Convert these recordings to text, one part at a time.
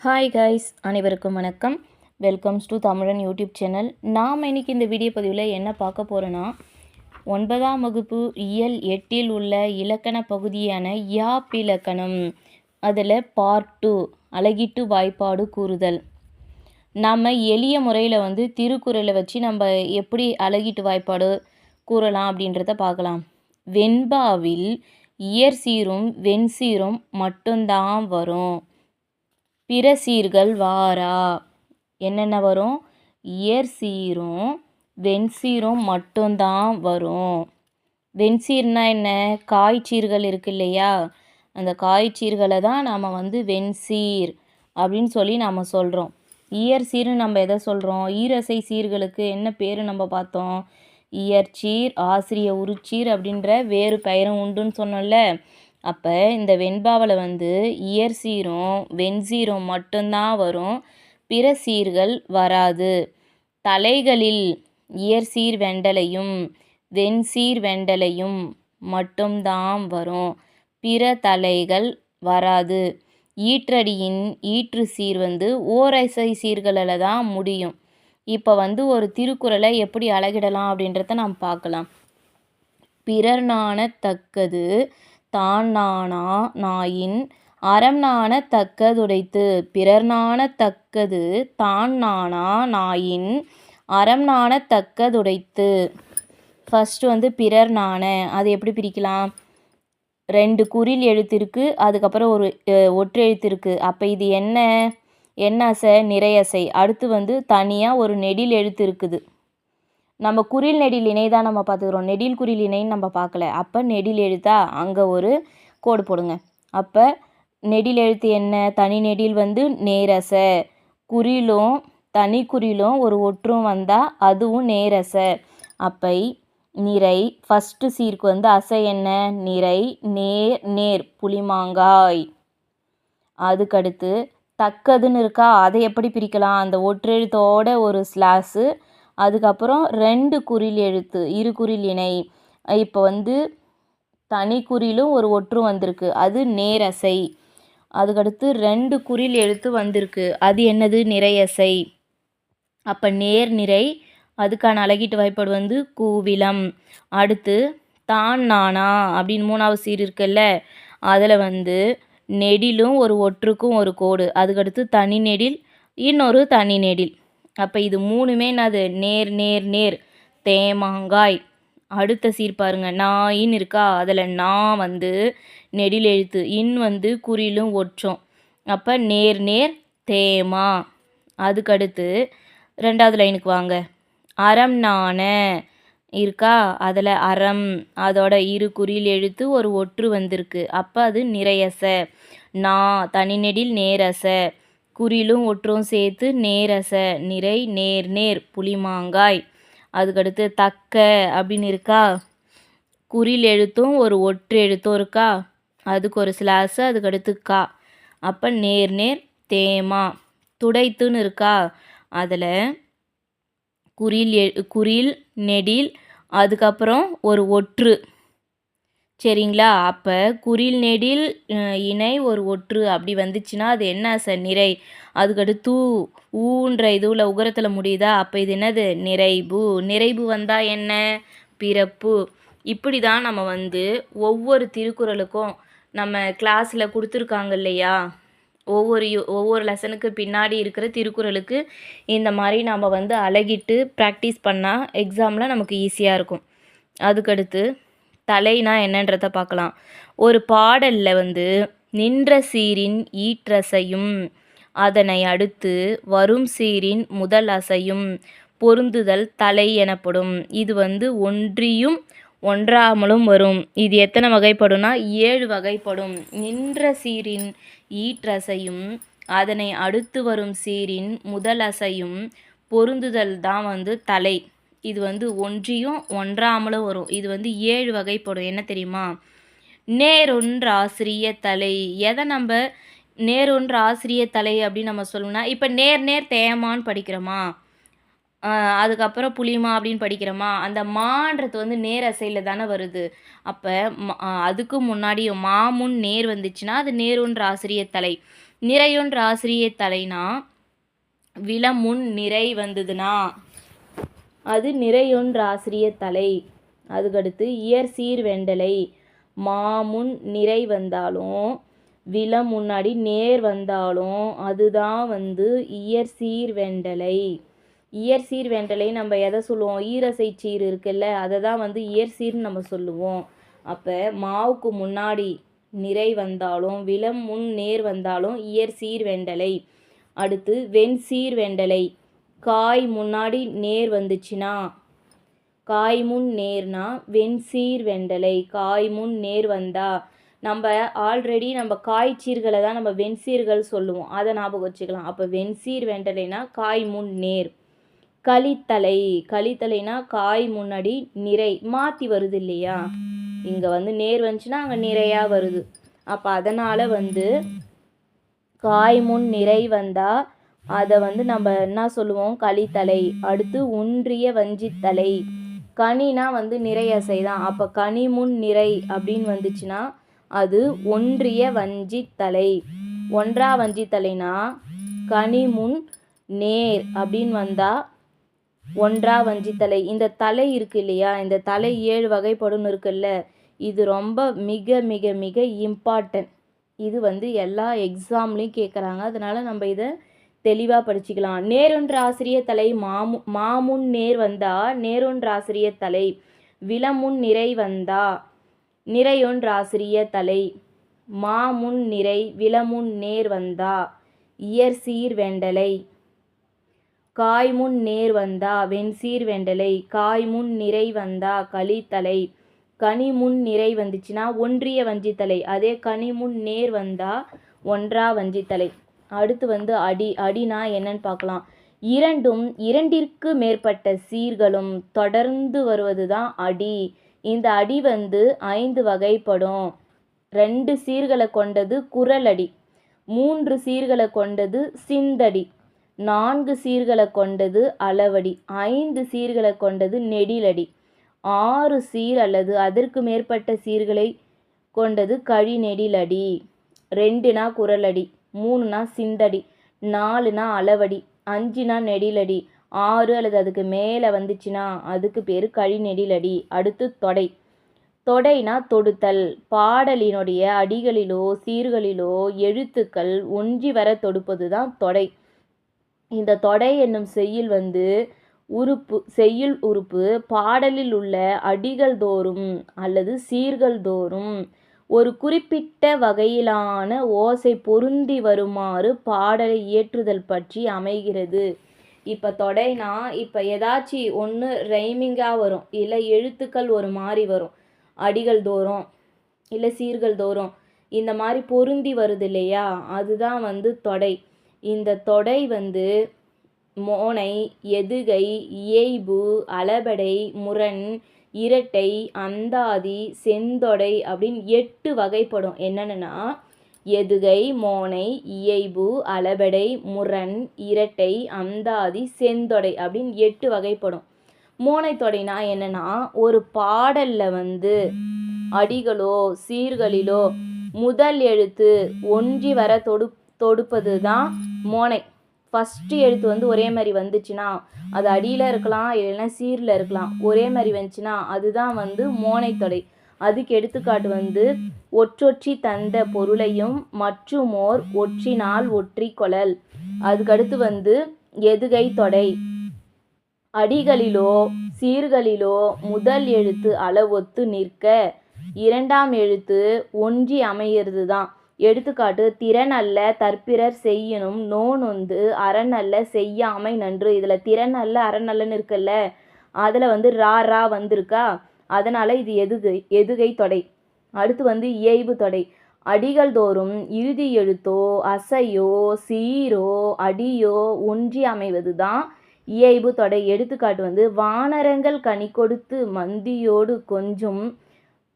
Hi guys அனைவருக்கும் வணக்கம். Welcomes to Tamilan YouTube channel நாம் இன்னைக்கு இந்த வீடியோ பதிவில் என்ன பார்க்க போகிறோன்னா ஒன்பதாம் வகுப்பு இயல் எட்டில் உள்ள இலக்கண பகுதியான யாப்பிலக்கணம் அதில் பார்ட் டூ அழகிட்டு வாய்ப்பாடு கூறுதல். நம்ம எளிய முறையில் வந்து திருக்குறளை வச்சு நம்ம எப்படி அழகிட்டு வாய்ப்பாடு கூறலாம் அப்படின்றத பார்க்கலாம். வெண்பாவில் இயற் சீரும் வெண்சீரும் மட்டும்தான் வரும். பிற சீர்கள் வாரா. என்னென்ன வரும்? இயற் சீரும் வெண்சீரும் மட்டும்தான் வரும். வெண்சீர்னா என்ன? காய்ச்சீர்கள் இருக்கு இல்லையா? அந்த காய்ச்சீர்களை தான் நாம் வந்து வெண்சீர் அப்படின்னு சொல்லி நாம் சொல்கிறோம் இயற் சீர்னு நம்ம எதை சொல்கிறோம் ஈரசை சீர்களுக்கு என்ன பேர் நம்ம பார்த்தோம்? இயற்சீர் ஆசிரிய உருச்சீர் அப்படின்ற வேறு பெயரும் உண்டுன்னு சொன்னோம்ல. அப்போ இந்த வெண்பாவில் வந்து இயற் சீரும் வெண்சீரும் மட்டும்தான் வரும். பிற சீர்கள் வராது. தலைகளில் இயற் சீர் வெண்டலையும் வெண்சீர் வெண்டலையும் மட்டும்தான் வரும். பிற தலைகள் வராது. ஈற்றடியின் ஈற்று சீர் வந்து ஓரசை சீர்களில் தான் முடியும். இப்போ வந்து ஒரு திருக்குறளை எப்படி அழகிடலாம் அப்படின்றத நாம் பார்க்கலாம். பிறர் நாணத்தக்கது தான் நாணா நாயின் அறம் நாண தக்கதுடைத்து பிறர் நாணத்தக்கது தான் நாணா நாயின் அறம் நாண தக்கதுடைத்து. ஃபஸ்ட்டு வந்து பிறர் நாண அது எப்படி பிரிக்கலாம்? ரெண்டு குறில் எழுத்து இருக்குது அதுக்கப்புறம் ஒரு ஒற்று எழுத்து இருக்குது அப்போ இது என்ன? என்ன அசை நிறையசை. அடுத்து வந்து தனியாக ஒரு நெடில் எழுத்து இருக்குது நம்ம குறில் நெடில் இணை தான் நம்ம பார்த்துக்கிறோம். நெடில் குறில் இணைன்னு நம்ம பார்க்கல. அப்போ நெடில் எழுத்தா அங்கே ஒரு கோடு போடுங்க. அப்போ நெடில் எழுத்து என்ன? தனி நெடில் வந்து நேரச. குறிலும் தனி குறிலும் ஒரு ஒற்றும் வந்தால் அதுவும் நேரச. அப்பை நிறை ஃபஸ்ட்டு சீருக்கு வந்து அசை என்ன? நிறை நேர் நேர் புளிமாங்காய். அதுக்கடுத்து தக்கதுன்னு இருக்கா? அதை எப்படி பிரிக்கலாம்? அந்த ஒற்றெழுத்தோட ஒரு ஸ்லாஸு அதுக்கப்புறம் ரெண்டு குறில் எழுத்து இரு குறில் இணை. இப்போ வந்து தனி குறிலும் ஒரு ஒற்று வந்திருக்கு. அது நேரசை. அதுக்கடுத்து ரெண்டு குறில் எழுத்து வந்திருக்கு. அது என்னது? நிறையசை. அப்போ நேர் நிறை அதுக்கான அழகிட்டு வாய்ப்பாடு வந்து கூவிலம். அடுத்து தான் நானா அப்படின்னு மூணாவது சீர் இருக்குல்ல அதில் வந்து நெடிலும் ஒரு ஒற்றுக்கும் ஒரு கோடு. அதுக்கடுத்து தனி நெடில் இன்னொரு தனி நெடில். அப்போ இது மூணுமே என்னது? நேர் நேர் நேர். தேமாங்காய். அடுத்த சீர் பாருங்க. நாயின் இருக்கா? அதில் நா வந்து நெடில் எழுத்து இன் வந்து குறிலும் ஒற்றும். அப்போ நேர் நேர் தேமா. அதுக்கடுத்து ரெண்டாவது லைனுக்கு வாங்க. அறம் நான. இருக்கா? அதில் அறம். அதோட இரு குறியில் எழுத்து ஒரு ஒற்று வந்திருக்கு. அப்போ அது நிறையச. நா தனிநெடில் நேரச. குறிலும் ஒற்றும் சேர்த்து நேரச நிறை நேர் நேர் புளிமாங்காய் அதுக்கடுத்து தக்க அப்படின்னு இருக்கா? குறில் எழுத்தும் ஒரு ஒற்று எழுத்தும் இருக்கா? அதுக்கு ஒரு ஸ்லாஸு அதுக்கடுத்து கா. அப்போ நேர் நேர் தேமா. துடைத்துன்னு இருக்கா? அதில் குறில் எ குறில் நெடில் அதுக்கப்புறம் ஒரு ஒற்று. சரிங்களா? அப்போ குறில் நெடில் இணை ஒரு ஒற்று அப்படி வந்துச்சுன்னா அது என்ன சார் நிறை? அதுக்கடுத்து தூ ஊன்ற இதுவில் உகரத்தில் முடியுதா? அப்போ இது என்னது? நிறைவு நிறைவு வந்தால் என்ன? பிறப்பு. இப்படி தான் நம்ம வந்து ஒவ்வொரு திருக்குறளுக்கும் நம்ம கிளாஸில் கொடுத்துருக்காங்க இல்லையா? ஒவ்வொரு ஒவ்வொரு லெசனுக்கு பின்னாடி இருக்கிற திருக்குறளுக்கு இந்த மாதிரி நம்ம வந்து அழகிட்டு ப்ராக்டிஸ் பண்ணால் எக்ஸாமில் நமக்கு ஈஸியாக இருக்கும். அதுக்கடுத்து தலைனா என்னன்றத பார்க்கலாம். ஒரு பாடலில் வந்து நின்ற சீரின் ஈற்றசையும் அதனை அடுத்து வரும் சீரின் முதல் அசையும் பொருந்துதல் தலை எனப்படும். இது வந்து ஒன்றியும் ஒன்றாமலும் வரும். இது எத்தனை வகைப்படும்னா ஏழு வகைப்படும். நின்ற சீரின் ஈற்றசையும் அதனை அடுத்து வரும் சீரின் முதல் அசையும் பொருந்துதல் தான் வந்து தலை. இது வந்து ஒன்றியும் ஒன்றாமலும் வரும். இது வந்து ஏழு வகைப்படும். என்ன தெரியுமா? நேரொன்று ஆசிரிய தலை. எதை நம்ம நேரொன்று ஆசிரிய தலை அப்படின்னு நம்ம சொல்லணும்னா இப்போ நேர் நேர் தேமான்னு படிக்கிறோமா? அதுக்கப்புறம் புளிமா அப்படின்னு படிக்கிறோமா? அந்த மான்றது வந்து நேர் அசையில் தானே வருது. அப்போ அதுக்கு முன்னாடி மாமுன் நேர் வந்துச்சுன்னா அது நேருன்ற ஆசிரிய தலை. நிறையொன்று ஆசிரிய தலைனா விலமுன் நிறை வந்ததுன்னா அது நிறையொன்று ஆசிரிய தலை. அதுக்கடுத்து இயர் சீர் வெண்டலை மாமுன் நிறை வந்தாலும் வில முன்னாடி நேர் வந்தாலும் அதுதான் வந்து இயர் சீர் வெண்டலை இயற் சீர் வெண்டலை நம்ம எதை சொல்லுவோம்? ஈரசை சீர் இருக்குல்ல அதை தான் வந்து இயற் சீர்னு நம்ம சொல்லுவோம். அப்போ மாவுக்கு முன்னாடி நிறை வந்தாலும் விலம் முன் நேர் வந்தாலும் இயர் சீர் வெண்டலை அடுத்து வெண் சீர் வெண்டலை காய் முன்னாடி நேர் வந்துச்சுன்னா காய் முன் நேர்னா வெண்சீர் வெண்டலை. காய் முன் நேர் வந்தா நம்ம ஆல்ரெடி நம்ம காய் சீர்களை தான் நம்ம வெண்சீர்கள் சொல்லுவோம். அதை ஞாபகம் வச்சுக்கலாம். அப்போ வெண்சீர் வெண்டலைனா காய் முன் நேர். களித்தலை களித்தலைனா காய் முன்னாடி நிறை. மாற்றி வருது இல்லையா? இங்கே வந்து நேர் வந்துச்சுன்னா அங்கே நிறையாக வருது. அப்போ அதனால் வந்து காய் முன் நிறை வந்தால் அதை வந்து நம்ம என்ன சொல்லுவோம்? களித்தலை. அடுத்து ஒன்றிய வஞ்சித்தலை. கனினா வந்து நிறையசை தான் அப்போ கனி முன் நிறை அப்படின்னு வந்துச்சுன்னா அது ஒன்றிய வஞ்சித்தலை. ஒன்றா வஞ்சித்தலைனா கனி முன் நேர் அப்படின்னு வந்தால் ஒன்றா வஞ்சித்தலை. இந்த தலை இருக்கு இல்லையா? இந்த தலை ஏழு வகைப்படும் இருக்குல்ல? இது ரொம்ப மிக மிக மிக இம்பார்ட்டன்ட் இது வந்து எல்லா எக்ஸாம்லேயும் கேட்குறாங்க அதனால் நம்ம இதை தெளிவாக படிச்சுக்கலாம். நேரொன்று ஆசிரிய தலை மாமு மாமுன் நேர் வந்தா நேரொன்று ஆசிரிய தலை விலமுன் நிறை வந்தா நிறையொன்று ஆசிரிய தலை மாமுன் நிறை விலமுன் நேர் வந்தா இயற்சீர் வெண்டலை காய்முன் நேர் வந்தா வெண்சீர் வெண்டலை காய்முன் நிறை வந்தா களித்தலை கனிமுன் நிறை வந்துச்சுன்னா ஒன்றிய வஞ்சித்தலை அதே கனிமுன் நேர் வந்தா ஒன்றா வஞ்சித்தலை அடுத்து வந்து அடி அடினா என்னன்னு பார்க்கலாம். இரண்டும் இரண்டிற்கு மேற்பட்ட சீர்களும் தொடர்ந்து வருவது தான் அடி. இந்த அடி வந்து ஐந்து வகைப்படும். ரெண்டு சீர்களை கொண்டது குரலடி மூன்று சீர்களை கொண்டது சிந்தடி நான்கு சீர்களை கொண்டது அளவடி ஐந்து சீர்களை கொண்டது நெடிலடி. ஆறு சீர் அல்லது அதற்கு மேற்பட்ட சீர்களை கொண்டது கழி நெடிலடி ரெண்டுனா குரலடி. மூணுனா சிந்தடி நாலுனா அளவடி அஞ்சுனா நெடிலடி ஆறு அல்லது அதுக்கு மேலே வந்துச்சுன்னா அதுக்கு பேர் கழி நெடிலடி அடுத்து தொடை. தொடைனா தொடுத்தல் பாடலினுடைய அடிகளிலோ சீர்களிலோ எழுத்துக்கள் ஒன்றி வர தொடுப்பது தான் தொடை. இந்த தொடை என்னும் செய்யுள் வந்து உறுப்பு செய்யுள் உறுப்பு பாடலில் உள்ள அடிகள் தோறும் அல்லது சீர்கள் தோறும் ஒரு குறிப்பிட்ட வகையிலான ஓசை பொருந்தி வருமாறு பாடலை இயற்றுதல் பற்றி அமைகிறது. இப்போ தொடைனா இப்போ ஏதாச்சும் ஒன்று ரைமிங்காக வரும். இல்லை எழுத்துக்கள் ஒரு மாதிரி வரும். அடிகள் தோறும் இல்லை சீர்கள் தோறும். இந்த மாதிரி பொருந்தி வருது இல்லையா? அதுதான் வந்து தொடை. இந்த தொடை வந்து மோனை எதுகை இயைபு அளபடை முரண் இரட்டை அந்தாதி செந்தொடை அப்படின்னு எட்டு வகைப்படும். என்னென்னா எதுகை மோனை இயைபு அளபடை முரண் இரட்டை அந்தாதி செந்தொடை அப்படின்னு எட்டு வகைப்படும். மோனை தொடைனா என்னென்னா ஒரு பாடலில் வந்து அடிகளோ சீர்களிலோ முதல் எழுத்து ஒன்றி வர தொடு தொடுப்பது தான் மோனை. ஃபஸ்ட்டு எழுத்து வந்து ஒரே மாதிரி வந்துச்சுன்னா அது அடியில் இருக்கலாம் இல்லைன்னா சீரில் இருக்கலாம். ஒரே மாதிரி வந்துச்சுன்னா அதுதான் வந்து மோனைத்தொடை. அதுக்கு எடுத்துக்காட்டு வந்து ஒற்றொற்றி தந்த பொருளையும் மற்றுமோர் ஒற்றினால் ஒற்றி கொழல். அதுக்கடுத்து வந்து எதுகை தொடை. அடிகளிலோ சீர்களிலோ முதல் எழுத்து அளவொத்து நிற்க இரண்டாம் எழுத்து ஒன்றி அமையிறது தான் எடுத்துக்காட்டு திறன் அல்ல தற்பிறர் செய்யணும் நோனொந்து அரண் அல்ல செய்யாமை நன்று. இதில் திறன் அல்ல அரண் அல்லனு இருக்குல்ல அதில் வந்து ரா ரா வந்திருக்கா? அதனால் இது எதுகை எதுகை தொடை. அடுத்து வந்து இயைபு தொடை. அடிகள் தோறும் இறுதி எழுத்தோ அசையோ சீரோ அடியோ ஒன்றி அமைவது தான் இயைபு தொடை. எடுத்துக்காட்டு வந்து வானரங்கள் கனி கொடுத்து மந்தியோடு கொஞ்சம்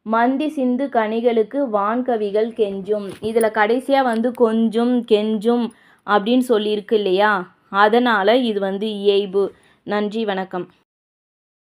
மந்தி சிந்து கனிகளுக்கு வான்கவிகள் கெஞ்சும். இதில் கடைசியாக வந்து கொஞ்சம் கெஞ்சும் அப்படின்னு சொல்லியிருக்கு இல்லையா? அதனால் இது வந்து இயைபு. நன்றி வணக்கம்.